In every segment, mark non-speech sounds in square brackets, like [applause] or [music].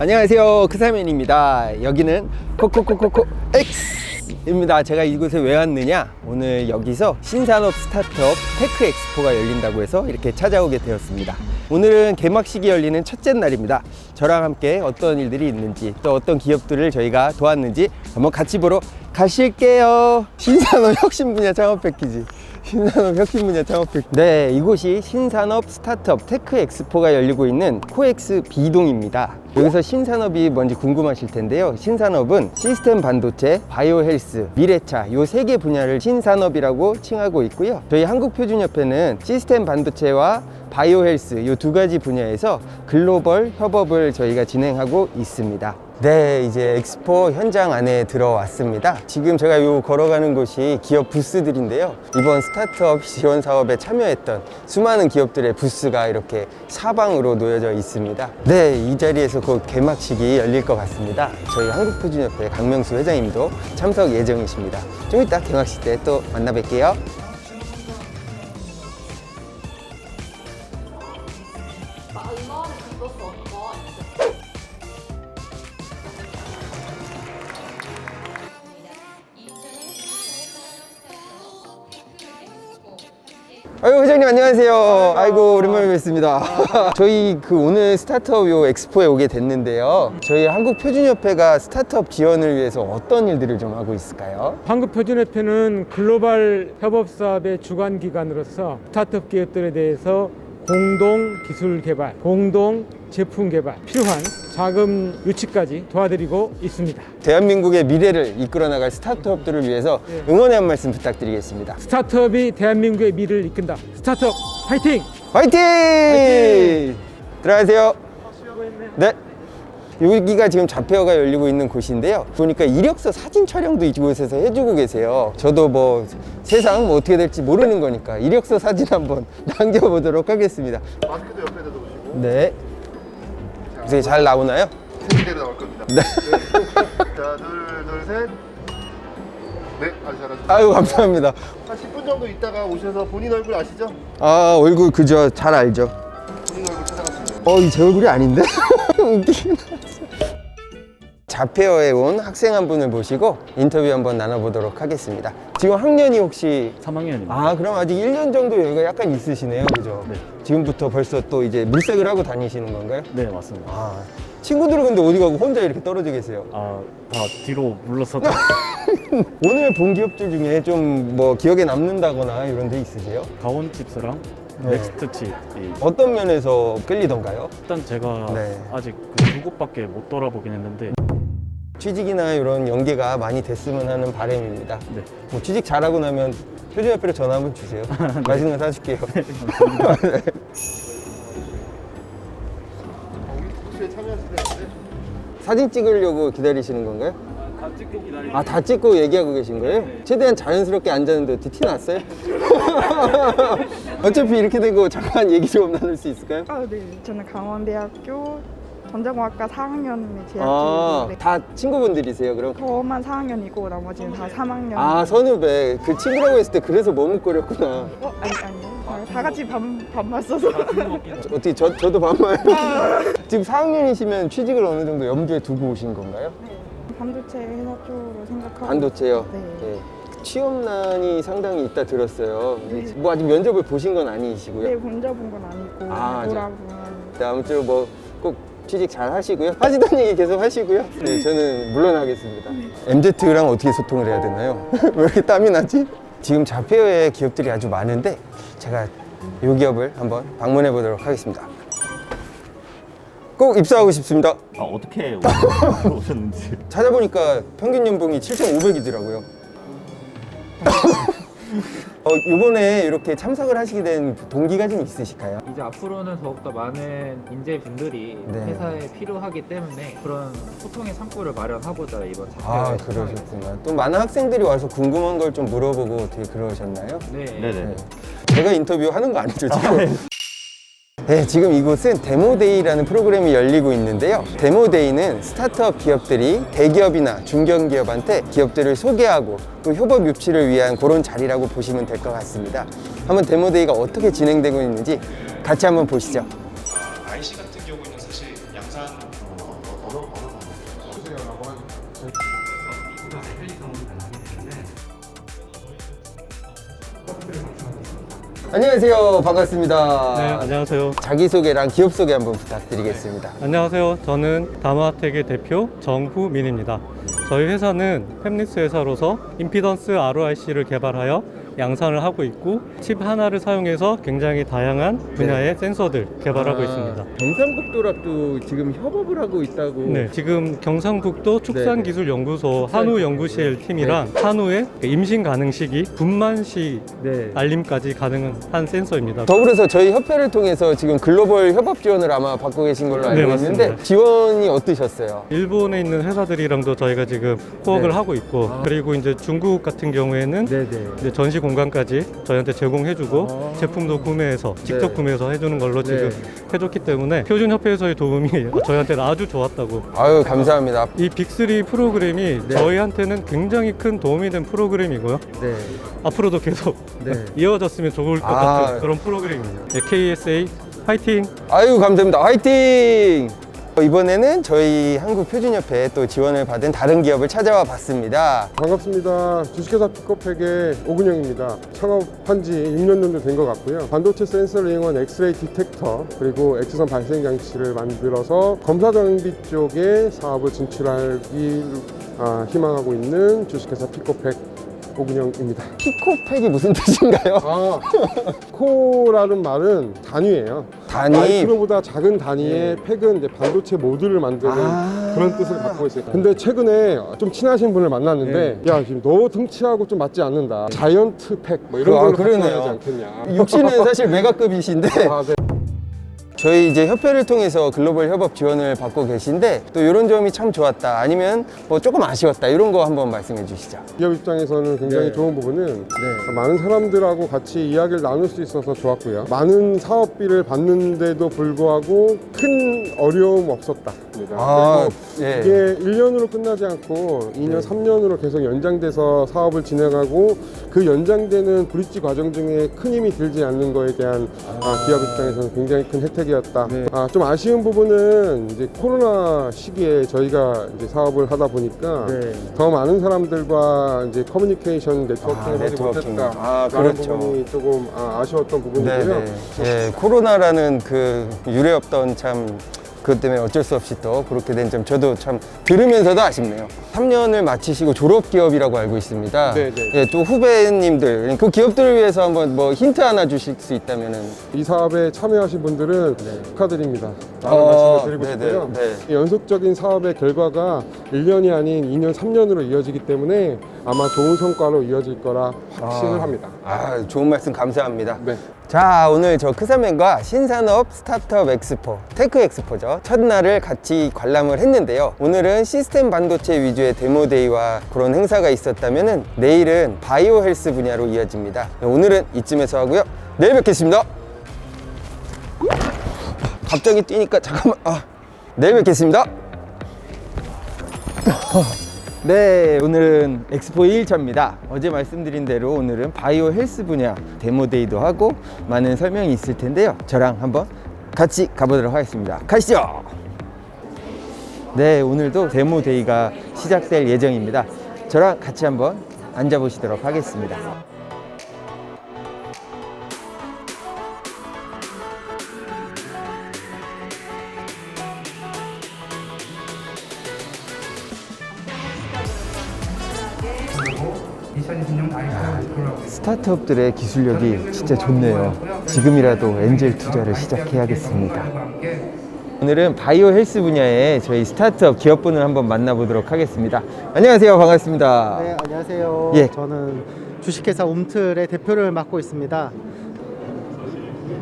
안녕하세요. 크사맨입니다. 여기는 코코코코코 X입니다. 제가 이곳에 왜 왔느냐? 오늘 여기서 신산업 스타트업 테크 엑스포가 열린다고 해서 이렇게 찾아오게 되었습니다. 오늘은 개막식이 열리는 첫째 날입니다. 저랑 함께 어떤 일들이 있는지 또 어떤 기업들을 저희가 도왔는지 한번 같이 보러 가실게요. 신산업 혁신 분야 창업 패키지 신산업 혁신 분야 창업 패키지 네 이곳이 신산업 스타트업 테크 엑스포가 열리고 있는 코엑스 B동입니다. 여기서 신산업이 뭔지 궁금하실 텐데요. 신산업은 시스템 반도체, 바이오 헬스, 미래차 요 세 개 분야를 신산업이라고 칭하고 있고요. 저희 한국표준협회는 시스템 반도체와 바이오 헬스 이두 가지 분야에서 글로벌 협업을 저희가 진행하고 있습니다. 네, 이제 엑스포 현장 안에 들어왔습니다. 지금 제가 요 걸어가는 곳이 기업 부스들인데요. 이번 스타트업 지원 사업에 참여했던 수많은 기업들의 부스가 이렇게 사방으로 놓여져 있습니다. 네, 이 자리에서 곧 개막식이 열릴 것 같습니다. 저희 한국표준협회 강명수 회장님도 참석 예정이십니다. 좀 이따 개막식 때 또 만나 뵐게요. 안녕하세요. 아이고 오랜만에 뵙습니다. [laughs] 저희 그 오늘 스타트업 요 엑스포에 오게 됐는데요. 저희 한국표준협회가 스타트업 지원을 위해서 어떤 일들을 좀 하고 있을까요? 한국표준협회는 글로벌 협업사업의 주관 기관으로서 스타트업 기업들에 대해서 공동 기술 개발, 공동 제품 개발, 필요한 자금 유치까지 도와드리고 있습니다. 대한민국의 미래를 이끌어 나갈 스타트업들을 위해서 네. 응원의 한 말씀 부탁드리겠습니다. 스타트업이 대한민국의 미래를 이끈다. 스타트업 화이팅! 화이팅! 화이팅! 들어가세요. 네. 여기가 지금 자페어가 열리고 있는 곳인데요. 보니까 이력서 사진 촬영도 이곳에서 해주고 계세요. 저도 뭐 세상 뭐 어떻게 될지 모르는 거니까 이력서 사진 한번 [laughs] 남겨보도록 하겠습니다. 마스크도 옆에다 놓으시고 네. 이게 잘 나오나요? 생대로 나올 겁니다. 네. 자, 둘, 둘, 셋. 네, 아주 잘하셨습니다. 아유 감사합니다. 한 10분 정도 있다가 오셔서 본인 얼굴 아시죠? 아 얼굴 그저 잘 알죠. 본인 얼굴 돼요. 어, 이 제 얼굴이 아닌데? [laughs] 웃기긴 하지. 자페어에 온 학생 한 분을 모시고 인터뷰 한번 나눠보도록 하겠습니다. 지금 학년이 혹시 3학년입니다. 아 그럼 아직 1년 정도 여유가 약간 있으시네요 그죠? 네. 지금부터 벌써 또 이제 물색을 하고 다니시는 건가요? 네, 맞습니다. 아 친구들은 근데 어디 가고 혼자 이렇게 떨어져 계세요? 아, 다 뒤로 물러서 [laughs] 오늘 본 기업들 중에 좀 뭐 기억에 남는다거나 이런 데 있으세요? 가온칩스랑 네. 넥스트칩이 어떤 면에서 끌리던가요? 일단 제가 네. 아직 그두 곳밖에 못 돌아보긴 했는데 취직이나 이런 연계가 많이 됐으면 하는 바람입니다. 네. 뭐 취직 잘하고 나면 표준협회로 전화 한번 주세요. [laughs] 맛있는 거 사줄게요. [laughs] 혹시 참여하시는데 사진 찍으려고 기다리시는 건가요? 다 찍고 기다리고 아, 다 찍고 얘기하고 계신 거예요? 최대한 자연스럽게 앉았는데 어떻게 티 났어요? [laughs] 어차피 이렇게 된 거 잠깐 얘기 좀 나눌 수 있을까요? 아, 네. 저는 강원대학교 전자공학과 4학년에 재학 아, 중인데 다 친구분들이세요, 그럼? 저만 4학년이고 나머지는 다 3학년. 아, 선후배. 그 친구라고 했을 때 그래서 머뭇거렸구나. 어, 아니 아니요. 다, 다 같이 밥 밥만 써서. 어떻게 저, 저도 반말. 지금 4학년이시면 취직을 어느 정도 염두에 두고 오신 건가요? 반도체 회사 쪽으로 생각하고. 반도체요? 네. 네. 취업난이 상당히 있다 들었어요. 네. 뭐 아직 면접을 보신 건 아니시고요. 네, 혼자 본 건 아니고 아, 네. 돌아본. 네, 아무쪼록 뭐 꼭 취직 잘 하시고요. 하시던 얘기 계속 하시고요. 네, 저는 물러나겠습니다. MZ랑 어떻게 소통을 해야 되나요? [laughs] 왜 이렇게 땀이 나지? 지금 자페어의 기업들이 아주 많은데 제가 이 기업을 한번 방문해 보도록 하겠습니다. 꼭 입사하고 싶습니다. 아, 어떻게 오셨는지 [laughs] 찾아보니까 평균 연봉이 7,500이더라고요. [laughs] 어, 이번에 이렇게 참석을 하시게 된 동기가 좀 있으실까요? 이제 앞으로는 더욱더 많은 인재분들이 네. 회사에 필요하기 때문에 그런 소통의 창구를 마련하고자 이번 아 작별 그러셨구나. 또 많은 학생들이 와서 궁금한 걸 좀 물어보고 어떻게 그러셨나요? 네. 네네. 제가 인터뷰 하는 거 아니죠 지금? 네, 지금 이곳은 데모데이라는 프로그램이 열리고 있는데요. 데모데이는 스타트업 기업들이 대기업이나 중견기업한테 기업들을 소개하고 또 협업 유치를 위한 그런 자리라고 보시면 될 것 같습니다. 한번 데모데이가 어떻게 진행되고 있는지 같이 한번 보시죠. 같은 안녕하세요. 반갑습니다. 네, 안녕하세요. 자기소개랑 기업 소개 한번 부탁드리겠습니다. 안녕하세요. 저는 다마텍의 대표 정후민입니다. 저희 회사는 팹리스 회사로서 임피던스 ROIC를 개발하여 양산을 하고 있고 칩 하나를 사용해서 굉장히 다양한 분야의 센서들 개발하고 있습니다. 경상북도락도 지금 협업을 하고 있다고. 네, 지금 경상북도 축산기술연구소 한우 연구실 팀이랑 한우의 임신 가능 시기, 분만 시 네. 알림까지 가능한 센서입니다. 더불어서 저희 협회를 통해서 지금 글로벌 협업 지원을 아마 받고 계신 걸로 알고 네, 있는데 맞습니다. 지원이 어떠셨어요? 일본에 있는 회사들이랑도 저희가 지금 코업을 네. 하고 있고 그리고 이제 중국 같은 경우에는 네네. 이제 전시 공 간까지 저희한테 제공해주고 아. 제품도 구매해서 직접 네. 구매해서 해주는 걸로 지금 네. 해줬기 때문에 표준 협회에서의 도움이 [laughs] 저희한테는 아주 좋았다고. 아유 감사합니다. 이 빅3 프로그램이 네. 저희한테는 굉장히 큰 도움이 된 프로그램이고요. 네. 앞으로도 계속 네. [laughs] 이어졌으면 좋을 것 아. 같은 그런 프로그램입니다. 네, KSA 파이팅! 아유 감사합니다. 화이팅! 이번에는 저희 한국표준협회 또 지원을 받은 다른 기업을 찾아와 봤습니다. 반갑습니다. 주식회사 피코팩의 오근영입니다. 창업한 지 6년 정도 된 것 같고요. 반도체 센서를 이용한 엑스레이 디텍터 그리고 엑스선 발생 장치를 만들어서 검사 장비 쪽에 사업을 진출하기 아, 희망하고 있는 주식회사 피코팩 오근영입니다. 피코팩이 무슨 [laughs] 뜻인가요? 아, [laughs] 코라는 말은 단위예요. 단위. 마이크로보다 작은 단위의 팩은 이제 반도체 모듈을 만드는 아. 그런 뜻을 갖고 있어요. 근데 최근에 좀 친하신 분을 만났는데 야 지금 너 등치하고 좀 맞지 않는다. 자이언트 팩 뭐 이런 아, 걸로 그러네요. 하지 않겠냐. 육신은 사실 [laughs] 메가급이신데 아, 네. 저희 이제 협회를 통해서 글로벌 협업 지원을 받고 계신데 또 이런 점이 참 좋았다 아니면 뭐 조금 아쉬웠다 이런 거 한번 말씀해 주시죠. 기업 입장에서는 굉장히 네. 좋은 부분은 많은 사람들하고 같이 이야기를 나눌 수 있어서 좋았고요. 많은 사업비를 받는데도 불구하고 큰 어려움 없었다. 아, 그리고 예. 이게 1년으로 끝나지 않고 2년, 3년으로 계속 연장돼서 사업을 진행하고 그 연장되는 브릿지 과정 중에 큰 힘이 들지 않는 거에 대한 아, 기업 입장에서는 굉장히 큰 혜택이 었다. 네. 아, 좀 아쉬운 부분은 이제 코로나 시기에 저희가 이제 사업을 하다 보니까 네. 더 많은 사람들과 이제 커뮤니케이션 네트워킹을 아, 하지 네트워킹. 못했다. 아, 라는 그렇죠. 부분이 조금 아, 아쉬웠던 부분이고요. 네네. 예, 코로나라는 그 유례 없던 참 그것 때문에 어쩔 수 없이 또 그렇게 된 점 저도 참 들으면서도 아쉽네요. 3년을 마치시고 졸업 기업이라고 알고 있습니다. 네 네. 예, 또 후배님들 그 기업들을 위해서 한번 뭐 힌트 하나 주실 수 있다면은 이 사업에 참여하신 분들은 축하드립니다. 라는 어, 말씀을 드리고 네네, 싶고요. 네. 연속적인 사업의 결과가 1년이 아닌 2년, 3년으로 이어지기 때문에 아마 좋은 성과로 이어질 거라 확신을 아. 합니다. 아, 좋은 말씀 감사합니다. 네. 자, 오늘 저 크사맨과 신산업 스타트업 엑스포, 테크 엑스포죠. 첫날을 같이 관람을 했는데요. 오늘은 시스템 반도체 위주의 데모데이와 그런 행사가 있었다면 내일은 바이오 헬스 분야로 이어집니다. 오늘은 이쯤에서 하고요. 내일 뵙겠습니다. 갑자기 뛰니까 잠깐만. 아, 내일 뵙겠습니다. 네, 오늘은 엑스포 2일차입니다. 어제 말씀드린 대로 오늘은 바이오 헬스 분야 데모데이도 하고 많은 설명이 있을 텐데요. 저랑 한번 같이 가보도록 하겠습니다. 가시죠! 네, 오늘도 데모데이가 시작될 예정입니다. 저랑 같이 한번 앉아 보시도록 하겠습니다. 스타트업들의 기술력이 진짜 좋네요. 지금이라도 엔젤 투자를 시작해야겠습니다. 오늘은 바이오 헬스 분야의 저희 스타트업 기업분을 한번 만나보도록 하겠습니다. 안녕하세요. 반갑습니다. 네, 안녕하세요. 예. 저는 주식회사 움틀의 대표를 맡고 있습니다.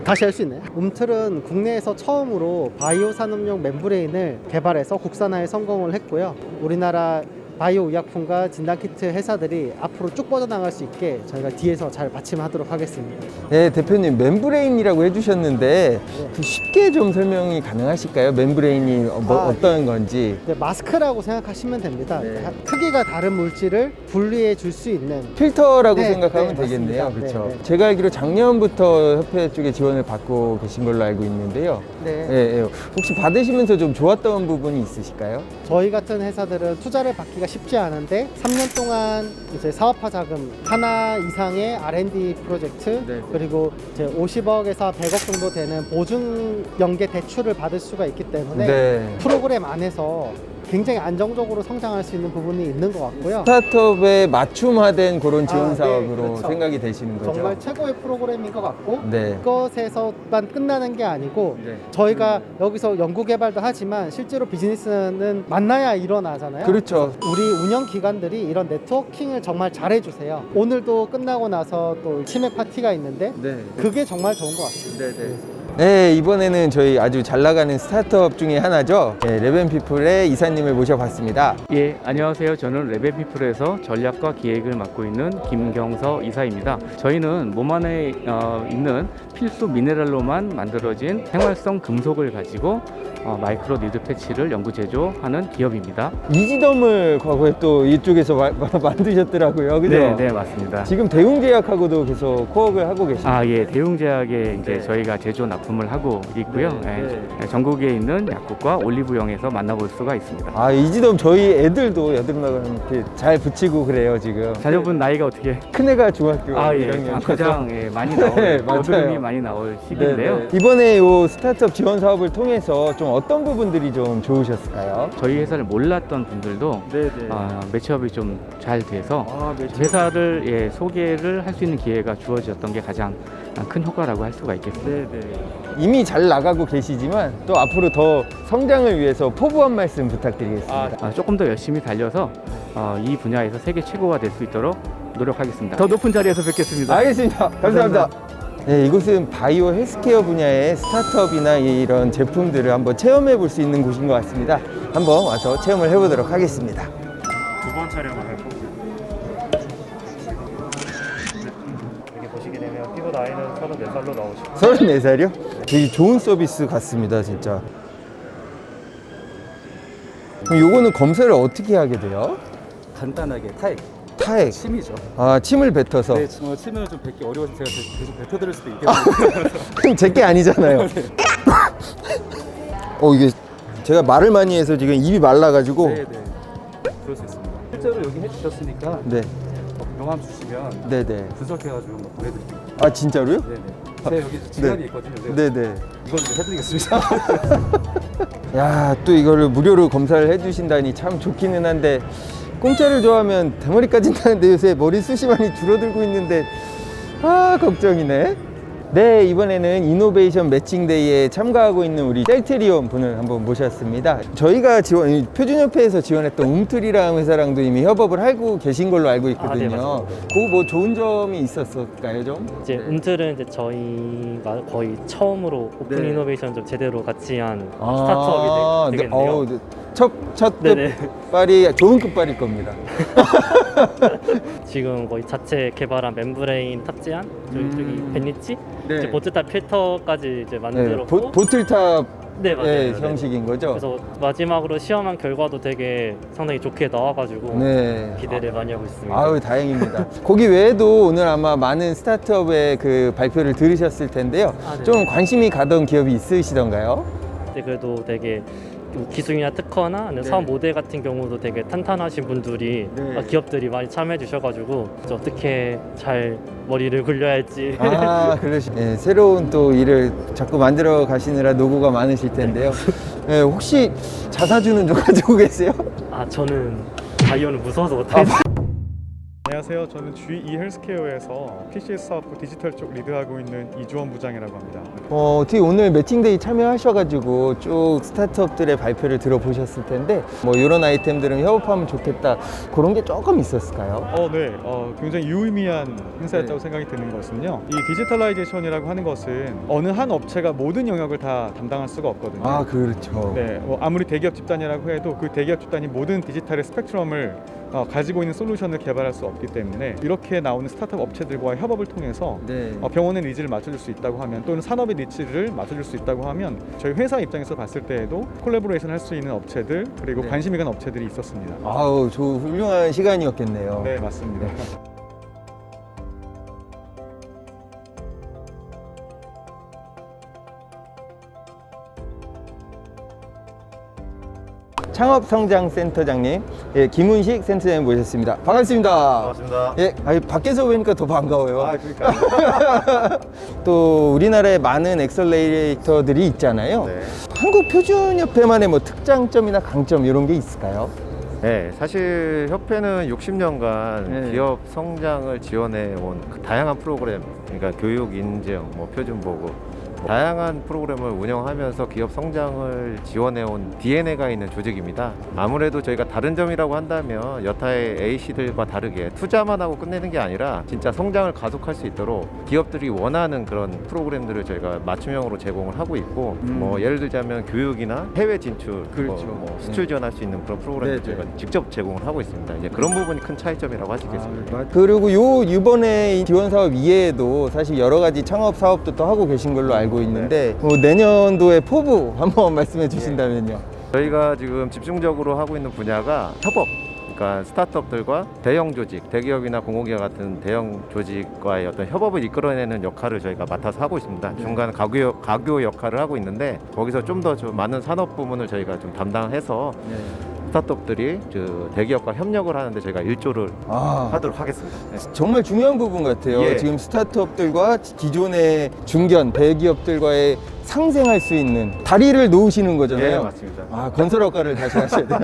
다시 할 수 있나요? 움틀은 국내에서 처음으로 바이오 산업용 멤브레인을 개발해서 국산화에 성공을 했고요. 우리나라 바이오 의약품과 진단키트 회사들이 앞으로 쭉 뻗어나갈 수 있게 저희가 뒤에서 잘 받침하도록 하겠습니다. 네, 대표님 멤브레인이라고 해주셨는데 그 쉽게 좀 설명이 가능하실까요? 멤브레인이 어, 뭐 아, 어떤 건지. 네, 마스크라고 생각하시면 됩니다. 네. 크기가 다른 물질을 분리해 줄 수 있는 필터라고 네, 생각하면 네, 되겠네요. 맞습니다. 그렇죠. 네, 네. 제가 알기로 작년부터 협회 쪽에 지원을 받고 계신 걸로 알고 있는데요. 네. 예, 예. 혹시 받으시면서 좀 좋았던 부분이 있으실까요? 저희 같은 회사들은 투자를 받기가 만들기가 쉽지 않은데 3년 동안 이제 사업화 자금 하나 이상의 R&D 프로젝트 네. 그리고 이제 50억에서 100억 정도 되는 보증 연계 대출을 받을 수가 있기 때문에 네. 프로그램 안에서 굉장히 안정적으로 성장할 수 있는 부분이 있는 것 같고요. 스타트업에 맞춤화된 그런 지원 아, 네, 사업으로 그렇죠. 생각이 되시는 거죠. 정말 최고의 프로그램인 것 같고 네. 그것에서만 끝나는 게 아니고 네. 저희가 여기서 연구 개발도 하지만 실제로 비즈니스는 만나야 일어나잖아요. 그렇죠. 우리 운영 기관들이 이런 네트워킹을 정말 잘해주세요. 오늘도 끝나고 나서 또 치맥 파티가 있는데 네. 그게 정말 좋은 것 같습니다. 네, 이번에는 저희 아주 잘 나가는 스타트업 중에 하나죠. 네, 레벤피플의 이사님을 모셔봤습니다. 예, 안녕하세요. 저는 레벨피플에서 전략과 기획을 맡고 있는 김경서 이사입니다. 저희는 몸 안에 어, 있는 필수 미네랄로만 만들어진 생활성 금속을 가지고 어, 마이크로 니드 패치를 연구 제조하는 기업입니다. 이지덤을 과거에 또 이쪽에서 마- 마- [laughs] 만드셨더라고요. 그죠? 네, 네, 맞습니다. 지금 대웅제약하고도 계속 코업을 하고 계시죠. 아, 예, 대웅제약에 이제 네. 저희가 제조 납품을 하고 있고요. 네, 예, 네. 전국에 있는 약국과 올리브영에서 만나볼 수가 있습니다. 아, 이지덤 저희 애들도 여드름나게 잘 붙이고 그래요, 지금. 자녀분 나이가 어떻게? 큰애가 중학교 아, 예, 1학년. 아, 가장 예, 많이 나올 [laughs] 네, 맞아요. 여드름이 많이 나올 시기인데요. 네, 네. 이번에 이 스타트업 지원 사업을 통해서 좀 어떤 부분들이 좀 좋으셨을까요? 저희 회사를 몰랐던 분들도 네네. 아, 매치업이 좀 잘 돼서 아, 네. 회사를 예, 소개를 할 수 있는 기회가 주어졌던 게 가장 큰 효과라고 할 수가 있겠습니다. 네네. 이미 잘 나가고 계시지만 또 앞으로 더 성장을 위해서 포부 한 말씀 부탁드리겠습니다. 아, 조금 더 열심히 달려서 어, 이 분야에서 세계 최고가 될 수 있도록 노력하겠습니다. 더 높은 자리에서 뵙겠습니다. 알겠습니다. 감사합니다. 네, 이곳은 바이오 헬스케어 분야의 스타트업이나 이런 제품들을 한번 체험해 볼 수 있는 곳인 것 같습니다. 한번 와서 체험을 해보도록 하겠습니다. 두 번 촬영을 할 거고요. 여기 보시게 되면 피부 나이는 34살로 나오시고 34살이요? 되게 좋은 서비스 같습니다, 진짜. 그럼 요거는 검사를 어떻게 하게 돼요? 간단하게 타액 타액. 침이죠. 아, 침을 뱉어서. 네, 저 침을 좀 뱉기 어려워서 제가 대- 대신 뱉어드릴 수도 있겠는데 [laughs] 그럼 제게 아니잖아요. [laughs] 어, 이게 제가 말을 많이 해서 지금 입이 말라가지고. 네, 네, 그럴 수 있습니다. 실제로 여기 해주셨으니까 네, 명함 주시면 네, 네. 분석해가지고 한번 보내드릴게요. 아, 진짜로요? 네, 네. 제가 여기 지갑이 있거든요. 네, 네. 이건 이제 해드리겠습니다. [laughs] 야, 또 이거를 무료로 검사를 해주신다니 참 좋기는 한데 공짜를 좋아하면 대머리 까진다는데 요새 머리 숱이 많이 줄어들고 있는데 아 걱정이네. 네 이번에는 이노베이션 매칭데이에 참가하고 있는 우리 셀트리온 분을 한번 모셨습니다. 저희가 지원 이 표준협회에서 지원했던 움틀이라는 회사랑도 이미 협업을 하고 계신 걸로 알고 있거든요. 그뭐 좋은 점이 있었을까요 좀? 이제 움틀은 이제 저희가 거의 처음으로 오픈 네. 이노베이션 좀 제대로 같이 한 아, 스타트업이 되, 네, 겠네요 어우, 네. 첫, 첫 네네. 끝발이 좋은 끝발일 겁니다. [laughs] 지금 거의 자체 개발한 멤브레인 탑재한 저희 음. 저기 벤리치 네. 이제 보트탑 필터까지 이제 네, 만들었고 보, 보틀탑 네 맞아요. 의 네. 형식인 거죠? 그래서 마지막으로 시험한 결과도 되게 상당히 좋게 나와가지고 네. 기대를 많이 하고 있습니다. 아유 다행입니다. 거기 외에도 오늘 아마 많은 스타트업의 그 발표를 들으셨을 텐데요. 아, 네. 좀 관심이 가던 기업이 있으시던가요? 근데 그래도 되게 좀 기술이나 특허나 아니면 사업 모델 같은 경우도 되게 탄탄하신 분들이 네. 아, 기업들이 많이 참여해 주셔가지고 이제 어떻게 잘 머리를 굴려야 할지 아 [laughs] 그러시. 네, 새로운 또 일을 자꾸 만들어 가시느라 노고가 많으실 텐데요. 네, 혹시 자사주는 좀 [laughs] 가지고 계세요? 아 저는 바이오는 무서워서 못하겠어요. 안녕하세요. 저는 GE 헬스케어에서 PCS 사업부 디지털 쪽 리드하고 있는 이주원 부장이라고 합니다. 어, 어떻게 오늘 매칭데이 참여하셔가지고 쭉 스타트업들의 발표를 들어보셨을 텐데 뭐 이런 아이템들은 협업하면 좋겠다 그런 게 조금 있었을까요? 어, 네. 어, 굉장히 유의미한 행사였다고 네. 생각이 드는 것은요. 이 디지털라이제이션이라고 하는 것은 어느 한 업체가 모든 영역을 다 담당할 수가 없거든요. 아 그렇죠. 네, 뭐 아무리 대기업 집단이라고 해도 그 대기업 집단이 모든 디지털의 스펙트럼을 어, 가지고 있는 솔루션을 개발할 수 없기 때문에 이렇게 나오는 스타트업 업체들과의 협업을 통해서 네. 어, 병원의 니즈를 맞춰줄 수 있다고 하면 또는 산업의 니즈를 맞춰줄 수 있다고 하면 저희 회사 입장에서 봤을 때에도 콜라보레이션 할 수 있는 업체들 그리고 네. 관심이 가는 업체들이 있었습니다. 아우 저 훌륭한 시간이었겠네요. 네 맞습니다. 창업성장센터장님, 예, 김은식 센터장님 모셨습니다. 반갑습니다. 반갑습니다. 예, 아니, 밖에서 뵈니까 더 반가워요. 아, 그러니까. [laughs] 또 우리나라에 많은 엑셀레이터들이 있잖아요. 네. 한국 표준 협회만의 뭐 특장점이나 강점 이런 게 있을까요? 네, 사실 협회는 60년간 네. 기업 성장을 지원해 온그 다양한 프로그램, 그러니까 교육 인증, 뭐 표준 보고 다양한 프로그램을 운영하면서 기업 성장을 지원해 온 DNA가 있는 조직입니다. 아무래도 저희가 다른 점이라고 한다면 여타의 AC들과 다르게 투자만 하고 끝내는 게 아니라 진짜 성장을 가속할 수 있도록 기업들이 원하는 그런 프로그램들을 저희가 맞춤형으로 제공을 하고 있고 음. 뭐 예를 들자면 교육이나 해외 진출, 그렇죠. 뭐, 뭐 수출 지원할 수 있는 그런 네, 프로그램을 네. 저희가 직접 제공을 하고 있습니다. 이제 그런 부분이 큰 차이점이라고 할 수 있겠습니다. 그리고 요 이번에 이 지원 사업 이외에도 사실 여러 가지 창업 사업도 또 하고 계신 걸로 알고 있는데 뭐 내년도의 포부 [laughs] 한번 말씀해 주신다면요. 저희가 지금 집중적으로 하고 있는 분야가 협업. 그러니까 스타트업들과 대형 조직, 대기업이나 공공기업 같은 대형 조직과의 어떤 협업을 이끌어내는 역할을 저희가 맡아서 하고 있습니다. 중간 가교, 가교 역할을 하고 있는데 거기서 좀 더 좀 많은 산업 부문을 저희가 좀 담당해서 스타트업들이 그 대기업과 협력을 하는데 저희가 일조를 아. 하도록 하겠습니다. 네. 정말 중요한 부분 같아요. 예. 지금 스타트업들과 기존의 중견 대기업들과의 상생할 수 있는 다리를 놓으시는 거잖아요. 예, 맞습니다. 아 건설학과를 다시 하셔야 돼요.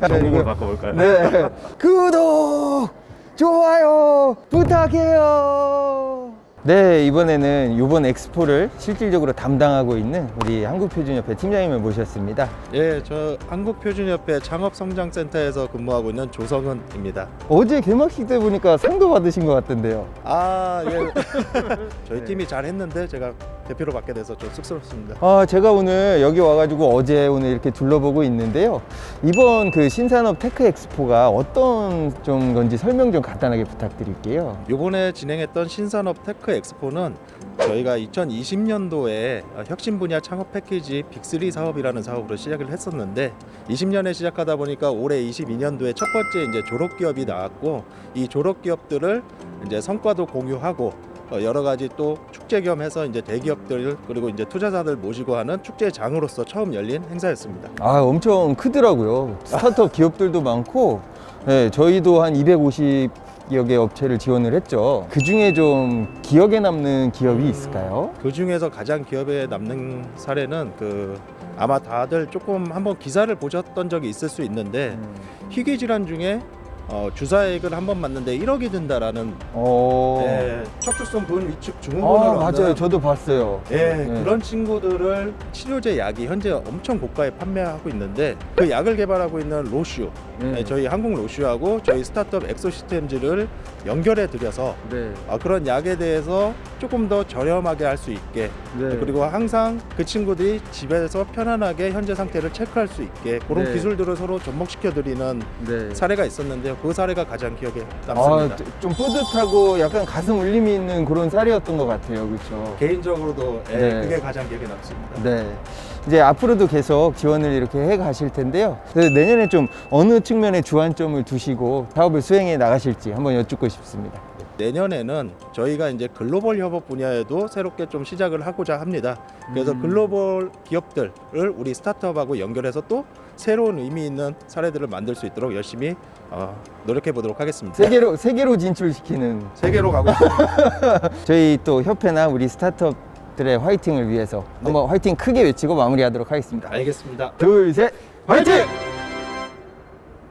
[laughs] 전공을 바꿔볼까요? 네. 구독, 좋아요 부탁해요. 네, 이번에는 이번 엑스포를 실질적으로 담당하고 있는 우리 한국표준협회 팀장님을 모셨습니다. 예, 저 한국표준협회 창업성장센터에서 근무하고 있는 조성은입니다. 어제 개막식 때 보니까 상도 받으신 것 같던데요. 아, 예. [laughs] 저희 팀이 잘했는데 제가 대표로 맡게 돼서 좀 쑥스럽습니다. 아, 제가 오늘 여기 와가지고 어제 오늘 이렇게 둘러보고 있는데요. 이번 그 신산업 테크 엑스포가 어떤 좀 건지 설명 좀 간단하게 부탁드릴게요. 이번에 진행했던 신산업 테크 엑스포는 저희가 2020년도에 혁신 분야 창업 패키지 빅3 사업이라는 사업으로 시작을 했었는데 20년에 시작하다 보니까 올해 22년도에 첫 번째 이제 졸업 기업이 나왔고 이 졸업 기업들을 이제 성과도 공유하고 어, 여러 가지 또 축제 겸해서 이제 대기업들 그리고 이제 투자자들 모시고 하는 축제장으로서 처음 열린 행사였습니다. 아, 엄청 크더라고요. 스타트업 기업들도 많고, 네, 저희도 한 250여 개 업체를 지원을 했죠. 그 중에 좀 기억에 남는 기업이 있을까요? 그 중에서 가장 기업에 남는 사례는 그 아마 다들 조금 한번 기사를 보셨던 적이 있을 수 있는데 희귀 질환 중에 어, 주사액을 한 번 맞는데 1억이 든다라는 어. 네, 척추성 분 위축 증후군으로 아, 하는 맞아요. 저도 봤어요. 예, 네. 그런 친구들을 치료제 약이 현재 엄청 고가에 판매하고 있는데 그 약을 개발하고 있는 로슈 네. 네, 저희 한국 로슈하고 저희 스타트업 엑소시스템즈를 연결해 드려서 네. 아, 그런 약에 대해서 조금 더 저렴하게 할 수 있게 네. 그리고 항상 그 친구들이 집에서 편안하게 현재 상태를 체크할 수 있게 그런 네. 기술들을 서로 접목시켜 드리는 네. 사례가 있었는데요. 그 사례가 가장 기억에 아, 남습니다. 좀 뿌듯하고 약간 가슴 울림이 있는 그런 쌀이었던 것 같아요. 그렇죠? 개인적으로도 예, 네. 그게 가장 기억에 남습니다. 네. 이제 앞으로도 계속 지원을 이렇게 해 가실 텐데요. 그래서 내년에 좀 어느 측면에 주안점을 두시고 사업을 수행해 나가실지 한번 여쭙고 싶습니다. 내년에는 저희가 이제 글로벌 협업 분야에도 새롭게 좀 시작을 하고자 합니다. 그래서 음. 글로벌 기업들을 우리 스타트업하고 연결해서 또 새로운 의미 있는 사례들을 만들 수 있도록 열심히 어, 노력해 보도록 하겠습니다. 세계로 세계로 진출시키는 세계로 가고 있습니다. [laughs] 저희 또 협회나 우리 스타트업 들의 화이팅을 위해서 한번 화이팅 크게 외치고 마무리하도록 하겠습니다. 알겠습니다. 둘, 셋, 화이팅!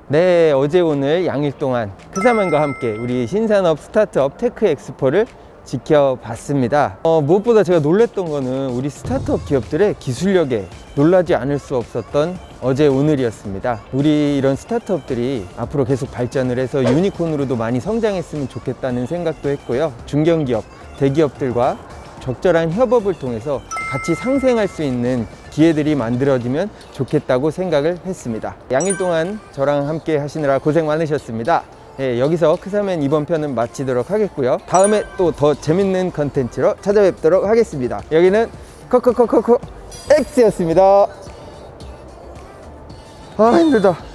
네, 어제 오늘 양일 동안 크사만과 함께 우리 신산업 스타트업 테크 엑스포를 지켜봤습니다. 어, 무엇보다 제가 놀랬던 거는 우리 스타트업 기업들의 기술력에 놀라지 않을 수 없었던 어제 오늘이었습니다. 우리 이런 스타트업들이 앞으로 계속 발전을 해서 유니콘으로도 많이 성장했으면 좋겠다는 생각도 했고요. 중견기업, 대기업들과 적절한 협업을 통해서 같이 상생할 수 있는 기회들이 만들어지면 좋겠다고 생각을 했습니다. 양일 동안 저랑 함께 하시느라 고생 많으셨습니다. 예, 여기서 크사맨 이번 편은 마치도록 하겠고요. 다음에 또 더 재밌는 컨텐츠로 찾아뵙도록 하겠습니다. 여기는 코코코코코 X였습니다. 아 힘들다.